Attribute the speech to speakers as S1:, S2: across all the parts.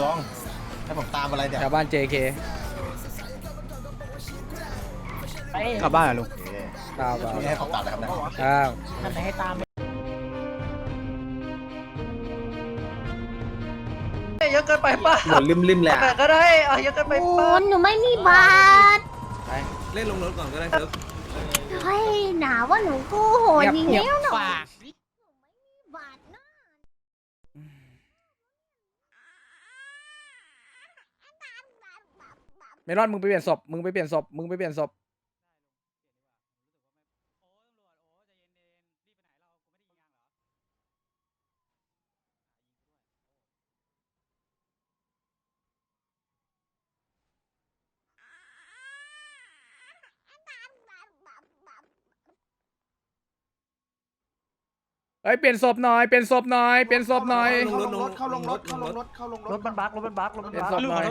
S1: ลุงให้ผมตามอะไรเดี๋ยว
S2: แถวบ้าน JK
S3: กลับบ้านเหรอลุง
S1: โอเค
S2: ตาม
S1: ช่วงนี้ให้ผมตามเลยครับนะ
S2: อ้าว
S4: เยอะเกินไปป่ะ
S5: หมดริมๆแหละ
S4: แต่ก็ได้เอาเยอะเกินไป
S6: โอ้
S4: ป่ะ
S6: หนูไม่มีบัตร
S5: เล่นลงรถก่อนก็ได้ครับ
S6: เฮ้ยหนาว่าหนูกู้โหดอย่างเงี้ยหนูบัตร
S2: เมลอนมึงไปเปลี่ยนศพมึงไปเปลี่ยนศพมึงไปเปลี่ยนศพ เฮ้ยเปลี่ยนศพหน่อยเปลี่ยนศพหน่อยเปลี่ยนศพหน่อย
S5: ลงรถเข้าลงรถเข้าลงรถเข้าลงร
S4: ร
S5: ถ
S4: ถมันบั๊กรถมันบั๊กรถมัน
S2: เปลี่ยน
S4: บั๊ก
S2: ศพหน่อย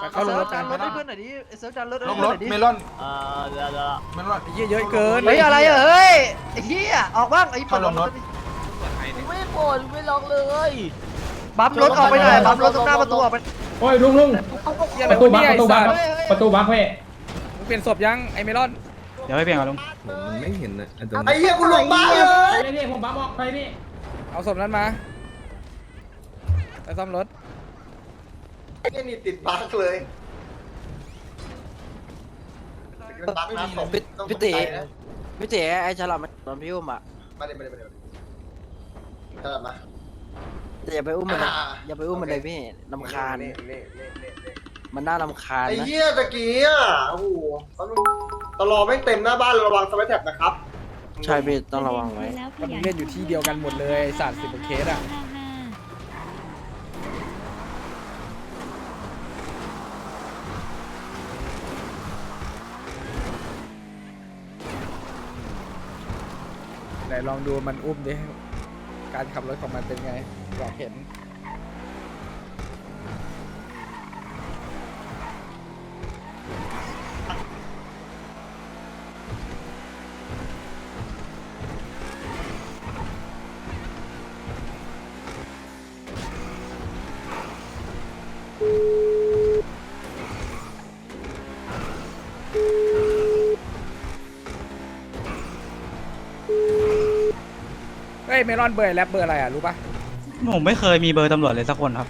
S2: ไปเข้าลงรถ
S4: จา
S2: กัน
S4: รถให้เพื่อนหน่อยดิเซิร์ฟจานรถ
S5: ลงรถเมลอน
S7: เออเดี๋ยวเดี๋ยว
S5: เมลอน
S2: ไอ้เหี้ยเยอะเกิน
S4: เฮ้ยอะไรอะเฮ้ยไอ้เหี้ยออกบ้างไอ้
S5: เข้าลงรถ
S7: ไม่ปวดไม่ล็อกเลย
S4: บัมรถออกไปหน่อยบัมรถตรงหน้าประตูออกไป
S3: โอ้ยลุงลุง
S2: เหี้ยอะไรวะเนี่ยไอ้สัตว์
S3: ประตูบักเว้ย
S2: มึงเปลี่ยนศพยังไอ้เมลอน
S3: เดี๋ยวไปเปลี่ยนก่อนลุง
S5: มันไม่เห็นนะ
S1: ไอ้เหี้ยกูลงบ้านเลย
S3: ไปพี่ผมบักออกไปพี่
S2: เอาศพนั้นมาไปซ่อมรถ
S1: ไอ้นี่ติดบั๊กเลยบั๊กนะผม
S7: พี่ติพี่ติไอ้ฉลามมันโดนพี่อุ้มอะ
S1: มาเลยมาเลยมาเลยเออมา
S7: แต่อย่าไปอุ้มมันนะ
S1: อ่า
S7: อย่าไปอุ้มมันเลยพี่ลำคาญ
S1: นี่นี่นี่นี่นี่
S7: มันน่าลำคาญ
S1: ไอ้
S7: นะ
S1: เหี้ยตะกี้อะโอ้โห ตลอดไม่งเต็มหน้าบ้านระวังสมัยแท็บนะครับ
S7: ใช่พี่ต้องระวังไว้
S2: มันเล่นอยู่ที่เดียวกันหมดเลยไอ้สัตว์สิบกว่าเคสอะ ไหนลองดูมันอุ้มดิ การขับรถของมันเป็นไงอยากเห็น เฮ้ยเมลอนเบอร์แรปเบอร์อะไรอะรู้ปะ
S3: ผมไม่เคยมีเบอร์ตำรวจเลยสักคนครับ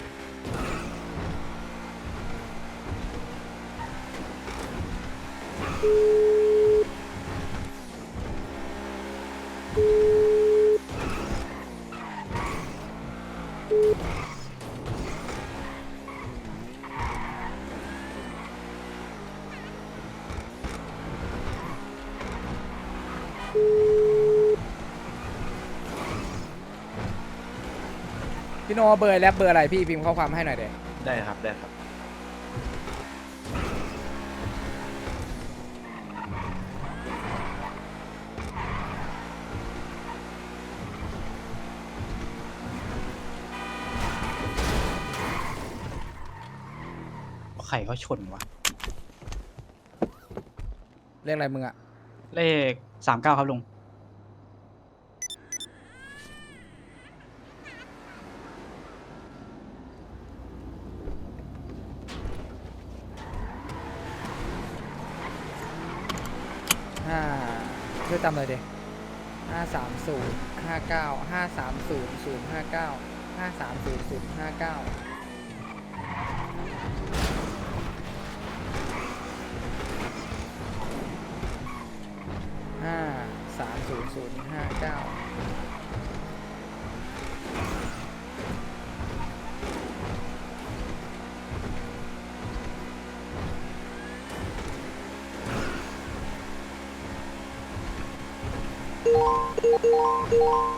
S2: โนเบอร์แรปเบอร์อะไรพี่พิมพ์ข้อความให้หน่อยเด็
S3: ได้ครับได้ครับ ใครเขาชนวะ
S2: เรียกอะไรมึงอะ
S3: เลขสามเก้าครับลุง
S2: ห้า ช่วยจำเลยเดิห้าสามศูนย์ห้าเก้าห้าสามศูนย์ศูนย์ห้าเก้าห้าสามศูนย์ศูนย์ห้าเก้า Thank you.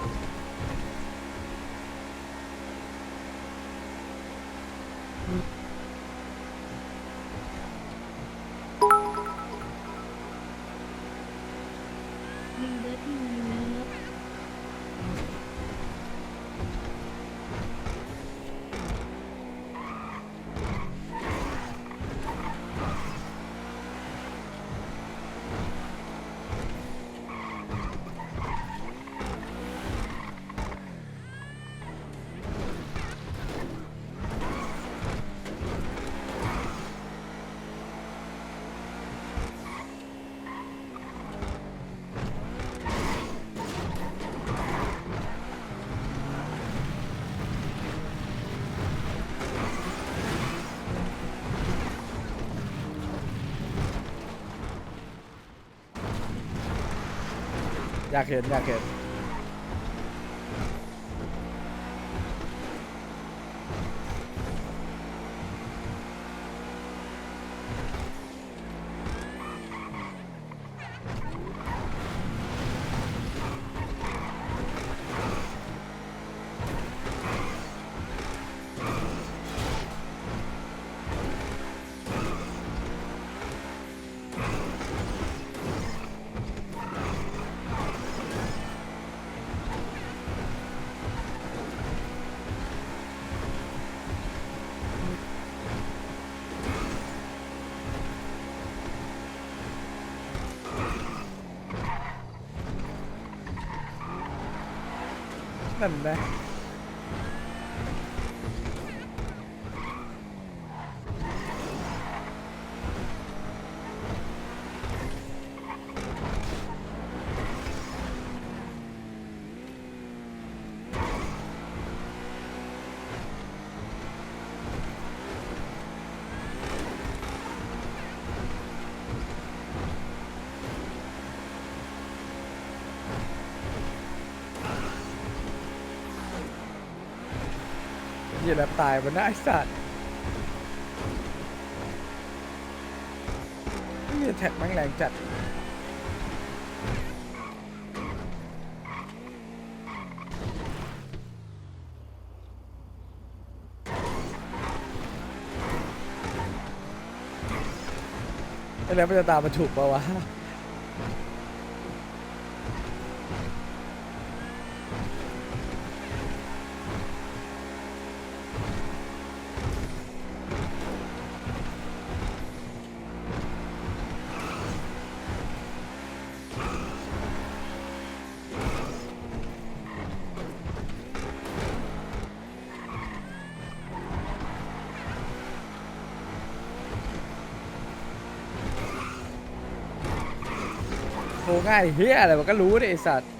S2: อยากเห็นอยากเห็น นั่น ยแบบตายมันได้ไอสัตว์นี่แท็กแม่งแรงจัดไอ้แล้วมันจะตามมาถูกปะวะ โหง่ายเฮียอะไรมันก็รู้ดิไอสัตว์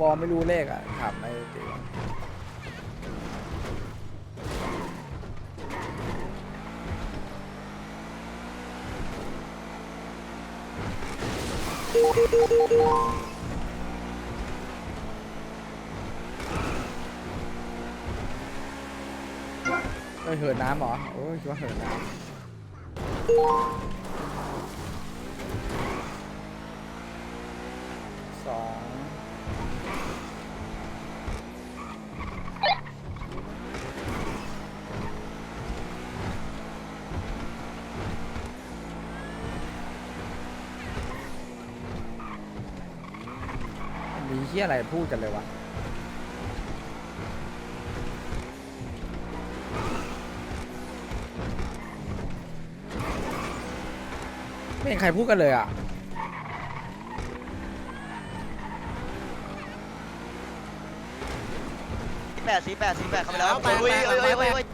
S2: วอไม่รู้เลขอะถามไอ้เจ๋ อ้ยเหินน้ำเหรอ โอ้ยคิดว่าเหินน้ำสองมีเฮียอะไรพูดกันเลยวะ ไม่เห็นใครพูดกันเลยอะ
S8: แปดสี่แปดสี่แปดเข้าไปแล้วไปเว้ยเว้ยเว้ยเว้ย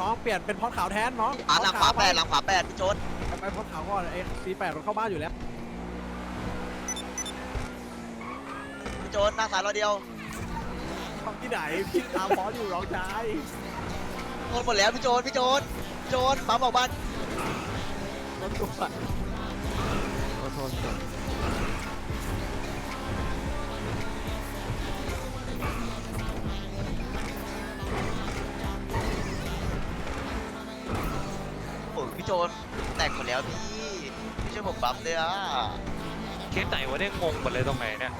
S9: น้องเปลี่ยนเป็นพอดขาวแทนน้อง
S8: อะหลังขวาแปดหลังขวาแปดพี่โจน
S9: ไปพอดขาวก่อนไอ้ซีแปดมันเข้าบ้านอยู่แล้ว
S8: พี่โจนหน้าสายเราเดียว
S9: ที่ไหนพี่ตามพออยู่ร้องชาย
S8: โดนหมดแล้วพี่โจนพี่โจนพี่ โจนปั๊มบอกบ้าน
S9: รถตัว
S8: โอ้ยพี่โจนแตกหมดแล้วพี่ไม่ช่วยผมปั๊มเลยอะ
S10: เคสไหนวะเนี่ยงงหมดเลยตรงไหนเนี่ย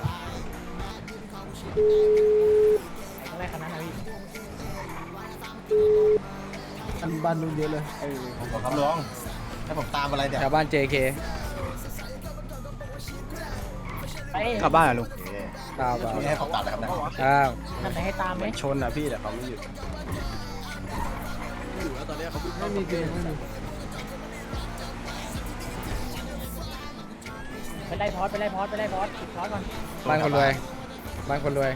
S2: อันพี่ บ้านลุงเยอะเลย
S11: ผมคำร้องให้ผมตามอะไรเนี่ย
S2: แถวบ้าน JK
S3: กลับบ้านเหรอลุง
S2: ตามมา
S11: ไม่ให้ผมตามเลยครับนะ
S2: อ้าว
S11: ชนนะพี่แต่เขาไม่หยุด
S9: อยู่แล้วตอนนี้เขา
S2: ไม่มีเกมไม่มี
S12: ไปไล่พอดไปไล่พอดไปไล่พอดปิดพอดก่อน
S2: บ้านคนรวย บ้านคนรวย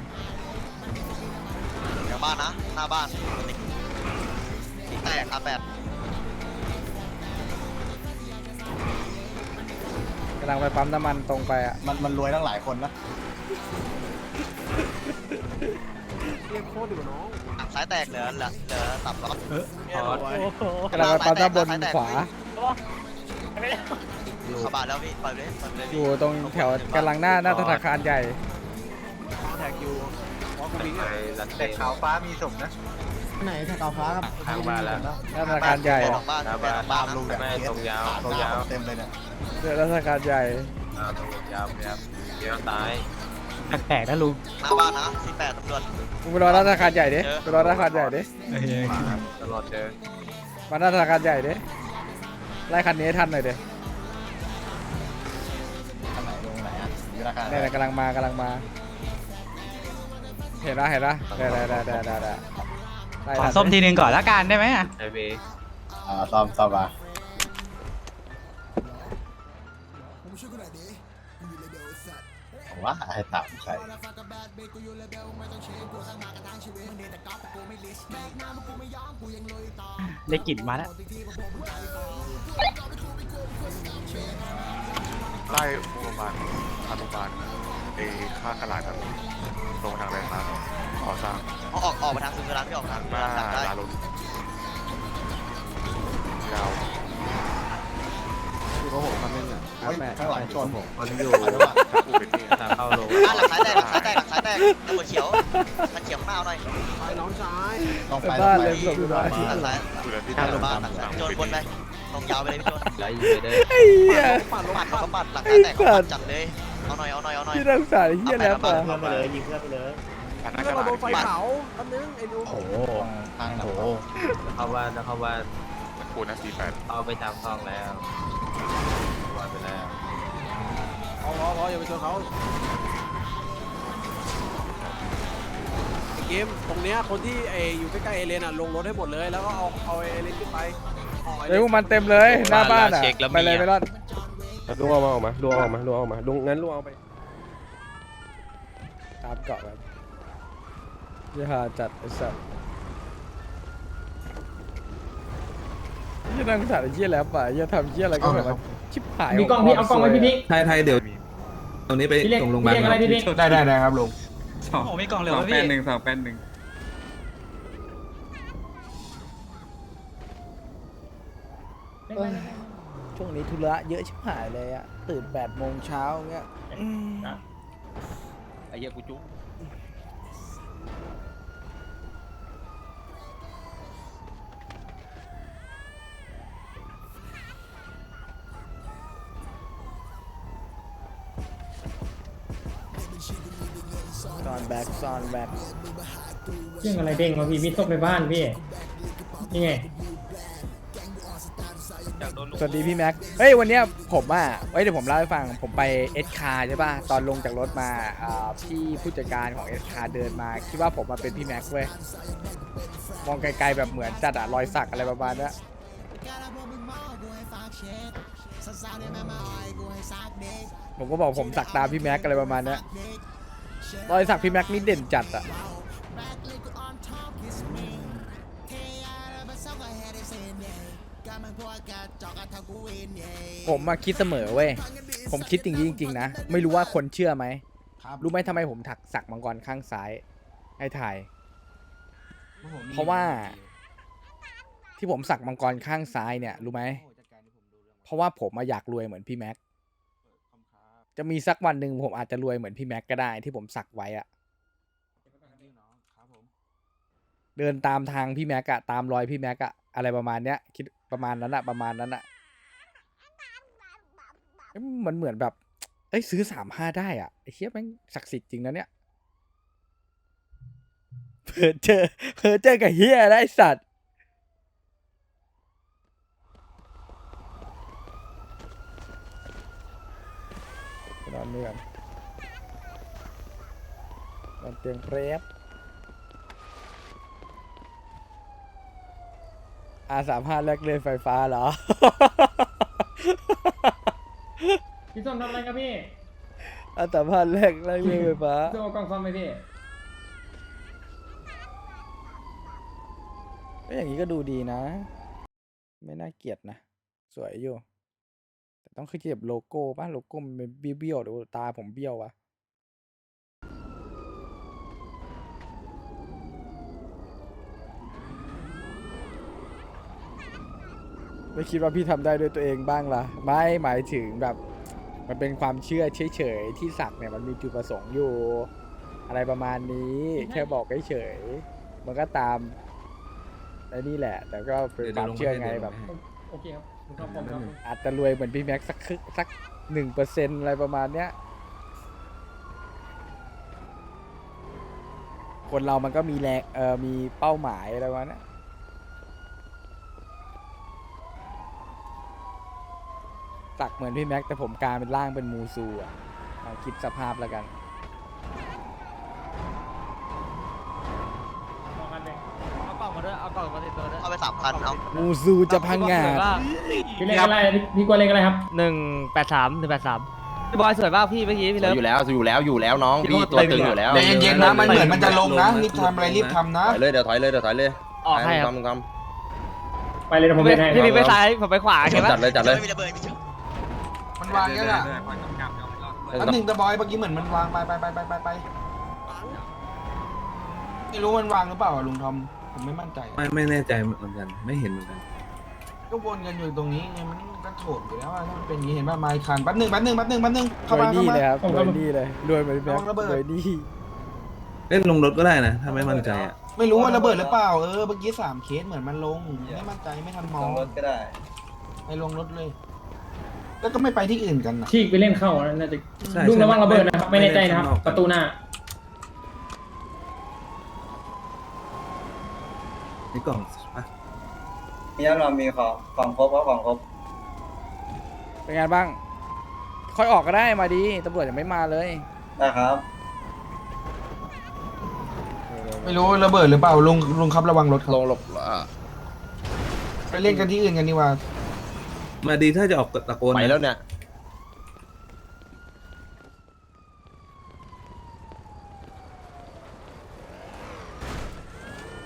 S8: เดี๋ยวบ้านนะ หน้าบ้านสี่แตก ครับแปด
S2: กำลังไปปั๊มน้ำมันตรงไปอะ
S11: มันมันรวยตั้งหลายคนนะ
S9: เรียกโคตรอยู่น้อง
S8: หลังซ้ายแตกเหลือเหลือเหลือตับล้อ
S9: เนี่ยเอาไว้
S12: โอ้โห
S2: กำลังไปปั๊มด้านบนขวา
S12: ไปเลย
S8: เข้าบ้านแล้วพี่ปล่อยไปเลยปล่อยไปเลย
S2: อ
S8: พี่
S2: ยู่ตรงแถวกำลังหน้าหน้าธนาคารใหญ่
S9: แท็กอยู่วอลกวิ่งอะ
S11: แต่ขาวฟ้ามีศพนะ
S3: ไหนถ้าเกาฟ้าครับ
S11: ทางบ้านแล้ว
S2: หน้าธนาคารใหญ่
S8: ไปหลังบ้านไปหลังบ้าน
S11: ลุง
S8: นะ
S11: เนี่ยตรงยาวตรงยาวเต็มเลยเนี่ย
S2: เจอธนาคารใหญ่
S11: ตรงยาวครับเดี๋ยวตาย
S3: แปลกๆนะลุง
S8: หน้าบ้านนะสิบแปดตำรวจ
S2: มึงไปรอหน้าธนาคารใหญ่ดิไปรอหน้าธนาคารใหญ่ดิ
S11: ตลอดเจอ
S2: มาหน้าธนาคารใหญ่ดิไล่คันนี้ให้ทันหน่อยดิ
S11: ทางไหนลงไหนอะอยู่ราคา
S2: เนี่ยกำลังมากำลังมา เห็นละเห็นละได้ได้ได้ได้ได้ได้ไล่
S3: ขอ
S2: ทัน
S3: ส้ม
S2: ดิ
S3: ทีนึงก่อนละกันได้ไหมอะ
S11: ไอเบอ่าซ้อมซ้อมมาว่าให้ตามใคร
S3: ได้กลิ่นมาแล้ว
S10: ไล่อุปมาอนุบาลไอ้ค่ากระดาษครับตรงทางแรงน้ำก่อสร้าง
S8: เอาออกออกมาทางคืนเวลาพี่ออกทาง
S10: หน้า
S8: หลังได้
S10: ลาลุนยาว
S11: อยู่กับผมคนนึงอะข้างหลังชนผมคนอยู่
S10: กูเป็นนี่
S11: ทางเข้าลง
S8: บ้านหลังซ้ายแตกหลังซ้ายแตกหลังซ้ายแตกตำรวจเขียวมันเขียวข้างหน้าเอาหน่อย
S9: ไปน้องชาย
S11: ต้อง
S2: ไป
S11: ไป
S2: บ้านเลยหลบอยู่บ้าน
S8: หลังซ้าย
S10: กูเลยที่
S8: ห
S10: ทาง
S8: ลัง
S10: บ้า
S8: บ้าน
S10: น
S8: หลังซ้ายโจนบนไปตรงยาวไปเลยพี่โจน
S11: ไหลอยู่เลย
S2: ไอ้เหี้ย
S9: ปัดลง
S8: ปัด
S9: ปั
S8: เขา
S9: ด
S8: ก็ปัดหลังซ้ายแตกเขาปัดจัดเลยเอาหน่อยเอาหน่อยเอาหน่อย
S2: ที่นักศึกษาไอ้เหี้ยแล้วป่ะ
S8: เพื่อนไปเลยยิงเพื่อนไปเลย
S10: ทางหน้า
S9: เพื่
S10: ก
S9: อน
S10: ระ
S9: เรา
S10: ดาษ
S9: โดนไฟเผาอันนึงไอ้ดู
S11: โอ้โหทางโอ้โหเข้าบ้านเข้าบ้าน
S10: มันกูนะสี่แปด
S11: เอาไปตามห้องแล้ววันไปแล้ว
S9: เอาล้อล้ออย่าไปชนเขาไอ้เกมตรงเนี้ยคนที่ไออยู่ใกล้ๆเอเลนอะลงรถให้หมดเลยแล้วก็เอาเอาเอเลนขึ้นไปอาไอ
S2: เฮ้ยพวกมันเต็มเลยหน้าบ้านอะไปเลยไปรอด
S9: ลุงเอามาออกมาลุงเอาออกมาลุงเอาออกมาลุงงั้นลุงเอาไป
S2: ตามเกาะแบบ ยี่หาจัดไอ้สัสยี่นักศึกษาไอ้เหี้ยแล้วป่ะยี่ทำเหี้ยอะไรก็แบบว่าชิบหาย
S12: มีกล้องพี่เอากล้องไว้พี่พิก
S5: ไทยไทยเดี๋ยว
S10: มี
S5: ตรงนี้ไป
S12: พี่เล็ก
S5: ส่งโรงพยา
S12: พี่
S5: บาล
S12: เล็กอะไรพี่พิก
S11: ได้ได้ได้ครับลุง
S3: โอ้โหมีกล่องเหลือ
S5: สอง
S3: วะ
S5: แป
S3: พี่
S5: ดหนึ่งสองแปดหนึ่ง
S2: ช่วงนี้ธุระเยอะชิบหายเลยอะตื่นแปดโมงเช้าเงี้ยอืม
S11: ไอ้เหี้ยกูจุ๊
S2: ซอนแบ็ กซอนแบ็ก
S12: เรื่องอะไรเด้งมาพี่พี่ต้องไปบ้านพี่นี่ไง
S2: สวัสดีพี่แม็ก เฮ้ยวันเนี้ยผมอะเฮ้ยเดี๋ยวผมเล่าให้ฟัง ผมไปเอสคาใช่ป่ะ ตอนลงจากรถมาอ่าพี่ผู้จัดการของเอสคาเดินมา คิดว่าผมมาเป็นพี่แม็กเว้ย มองไกลๆแบบเหมือนจัดอะรอยสักอะไรประมาณเนี้ยผมก็บอกผมสักตามพี่แม็กอะไรประมาณเนี้ย รอยสักพี่แม็กนี่เด่นจัดอะผมมาคิดเสมอเว้ย ผมคิดจริงๆจริง ๆ นะ ไม่รู้ว่าคนเชื่อไหม รู้ไหมทำไมผมถักสักมังกรข้างซ้าย ให้ถ่าย เพราะว่า ที่ผมสักมังกรข้างซ้ายเนี่ย รู้ไหม เพราะว่าผมมาอยากรวยเหมือนพี่แม็ก จะมีสักวันหนึ่งผมอาจจะรวยเหมือนพี่แม็กก็ได้ที่ผมสักไว้อะเดินตามทางพี่แม็กอะตามรอยพี่แม็กอะอะไรประมาณเนี้ย คิดประมาณนั้นอะประมาณนั้นอะเอ้ยมันเหมือนแบบเอ้ยซื้อสามห้าได้อะไอ้เฮียแม่งศักดิ์สิทธิ์จริงนะเนี่ยเพอเจอเพอเจอกับเฮียได้สัตว์ นอนนี่ก่อนนอนเตียงเพรสอาสามห้าแลกเล่นไฟฟ้าเหรอ
S12: พี่ส้มทำอะไรครับพี่
S2: อาสามห้าแลกแลกเลนไฟฟ้า
S12: ส้มเอากล้องซ่อมไหมพี่
S2: ก็อย่างนี้ก็ดูดีนะ ไม่น่าเกลียดนะ สวยอยู่ ต้องคือเจ็บโลโก้ป่ะโลโก้มันเบี้ยวๆหรือตาผมเบี้ยววะไม่คิดว่าพี่ทำได้ด้วยตัวเองบ้างล่ะ ไม่หมายถึงแบบ มันเป็นความเชื่อเฉยๆที่สักเนี่ยมันมีจุดประสงค์อยู่ อะไรประมาณนี้ แค่บอกเฉยๆมันก็ตามไอ้นี่แหละ แต่ก็เป็นความเชื่อไงแบบ
S12: โอเคครับ ครับผมครับ
S2: อาจจะรวยเหมือนพี่แม็กซ์สักครึ่งสักหนึ่งเปอร์เซ็นอะไรประมาณเนี้ย คนเรามันก็มีแรงเออมีเป้าหมายอะไรประมาณเนี้ยสักเหมือนพี่แม็กซ์แต่ผมกลารเป็นร่างเป็นมูซูอะลองคิดสภาพแล้วกัน
S12: มา
S3: ด้วยเอากล่องมาติดตัวด้วย
S8: เอาไปสามพันเอา
S2: มูซูจะพังงาด
S12: พี่เล่นอะไรพี่พี่กลัวเล่นอะไรครับ
S3: หนึ่งแปดสามหนึ่งแปดสามพี่บอยสวยมากพี่เมื่อกี้พี่เลิฟ
S11: อยู่แล้วอยู่แล้วอยู่แล้วน้องพี่ตัวตึงอยู่แล้ว
S5: ใจเย็นๆนะมันเหมือนมันจะลงนะรีบทำอะไรรีบทำนะ
S11: ถอยเลยเดี๋ยวถอยเลยเดี๋ยวถอยเลย
S3: ออกให้ครับ
S11: ทำทำ
S12: ไปเลยนะผมเล่นให้
S3: พี่มีไปซ้ายผมไปขวาใช่ปะ
S11: จัดเลยจัดเลย
S8: ไม่มีระเบิดพี่โจ
S5: มันวางยังอะอันหนึ่งตะบอยเมื่อกี้เหมือนมันวางไปไปไปไปไปไปไม่รู้มันวางหรือเปล่าอะลุงทอม ผมไม่มั่นใจ
S9: ไม่ไม่แน่ใจเหมือนกันไม่เห็นเหมือนกัน
S5: ก็วนกันอยู่ตรงนี้ไงมันก็โถดอยู่แล้วอะถ้ามันเป็นอย่างนี้เห็นป่ะไมค์คันแป๊บหนึ่งแป๊บหนึ่งแป๊บหนึ่งแป๊บหนึ่ง
S2: ร
S5: เข้า
S2: วย
S5: มา
S2: ห
S5: เข้า
S2: นี่
S5: มา
S2: เลยครับรวยหนี่เลยรวยเหมือนพี่แม็ก
S5: ระวังระเบิด
S2: รวยหนี่
S9: เล่นลงรถก็ได้นะ ถ้าไม่มั่นใจอะ
S5: ไม่รู้ว่าระเบิดหรือเปล่าเออเมื่อกี้สามเคสเหมือนมันลงไม่มั่นใจไม่ทันมองรถก็ได้ไปลงรถเลย แล้วก็ไม่ไปที่อื่นกันนะ
S12: ที่ไปเล่นเข้าน่าจะ
S9: ใช่
S12: ลุงระวัง
S9: ใช่
S12: ระเบิดนะครับ ไม่แน่ใจนะครับ
S9: ไม่ได้ข้างนอก
S12: ประตูหน้า
S9: นี่กล่องอะ
S1: มีแล้วเรามีของของครบก็ของครบ
S2: เป็นไงบ้าง ค่อยออกก็ได้มาดีตำรวจยังไม่มาเลย
S1: นะครับ
S5: ไม่รู้ระเบิดหรือเปล่าลุงลุงครับระวังรถครับ
S11: ลงหลบอะ
S5: ไปเล่นกันที่อื่นกันดีกว่า
S9: มาดีถ้าจะออกตะโกน
S11: ไป
S9: นะ
S11: แล้วเนี่ย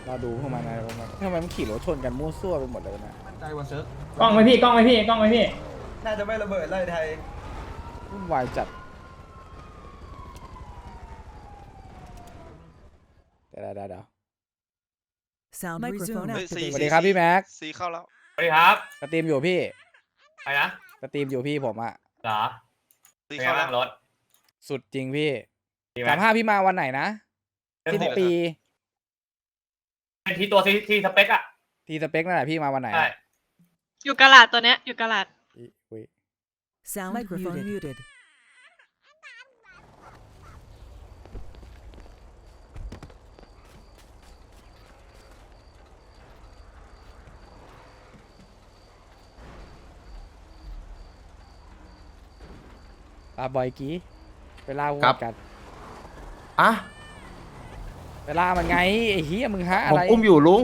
S2: เราดูพวกมันอะไรพวกมัน ทำไมมันขี่รถชนกันมั่วซั่วไปหมดเลยนะ
S5: มั่นใจว่าเซิร์ฟ
S12: กล้องไว้พี่กล้องไว้พี่กล้องไว้พี่
S1: น่าจะไม่ระเบิดไล่ไทย
S2: วุ่นวายจัดเดี๋ยวเดี๋ยวเดี๋ยว
S13: Sound microphone
S2: ส
S13: activated.
S2: วัสดีครับพี่แม็ก
S8: ซีเข้าแล้ว
S12: สวัสดีครับ
S2: สตรีมอยู่พี่
S12: อะไรนะ
S2: สตรีมอยู่พี่ผมอะ
S12: เหรอ
S8: ซีเข้าแล้ว
S12: รถ
S2: สุดจริงพี่
S12: ดีไหม
S2: สามห้าพี่มาวันไหนนะสิ้นปี
S12: เป็นที่ตัวที่ที่สเปคอะ
S2: ทีสเปคนั่นแหละพี่มาวันไหน
S12: ใช่
S2: อะ
S6: อยู่กะลาดตัวเนี้ยอยู่กะลาด
S2: อิอุ๊ย
S13: Sound microphone muted.
S2: ปลาบอยกี้ไปล่าวัว
S11: ครับ
S2: กัน
S11: อะ
S2: ไปล่ามันไงไอ้เฮียมึงฮะอะ
S11: ผม
S2: ไร
S11: อุ้มอยู่ลุง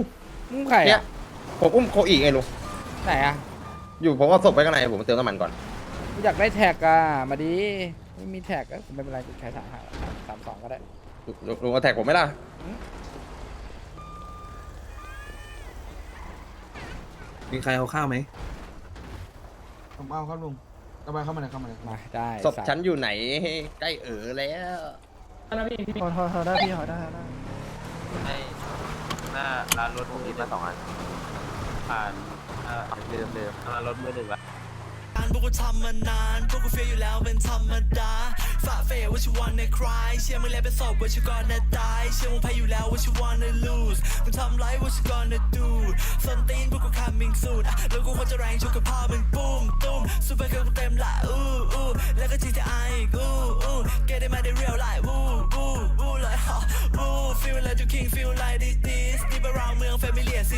S2: มึงใคร
S11: เนี่
S2: อะ
S11: ยผมอุ้มโคอีกไงลุง
S2: ไหนอะ
S11: อยู่ผมเอาศพไปข้างในผมเติมน้ำมันก่อน
S2: กูอยากได้แท็กอะมาดีไม่มีแท็กก็ไม่เป็นไรกูใช้สามห้าสามสองก็ได้
S11: ลุงลุงเอาแท็กผมไหมล่ะ
S9: มีใครเอาข้าวไหม
S5: ผมเอาครับลุงระบายเข้ามาเลยเข้ามาเลย
S2: มาได้
S11: ศพ
S2: สัตว์
S11: ฉันอยู่ไหนใกล้เออแล้ว
S12: นะพี่พี่
S3: ขอขอได้พี่ขอได้ได้
S11: ให้หน้าร้านรถผมมีมาสองอันผ่านเดิมเดิมร้านรถมือหนึ่งละ
S13: พว กูทำมานาน พวกกูเฟียอยู่แล้วเป็นธรรมดาฝ่าเฟว่าชิวันในคลายเชื่อมึงแล้วเป็นศพว่าชิกอนในตาย เชื่อมึงแพ้อยู่แล้วว่าชิวันใน lose มึงทำไรว่าชิกอนในดูสนตีนพวกกูคำมิงสูตรแล้วกูควรจะแรงชกกับพ่อมึงปุ้มตุ้มซูเปอร์เกิร์ลกูเต็มละอู้อู้แล้วก็ GTI อีกอู้อู้เกได้มาได้ real life อู้อู้อู้เลยฮะอู้ feel like the king feel like this this deep around เมือง familiar city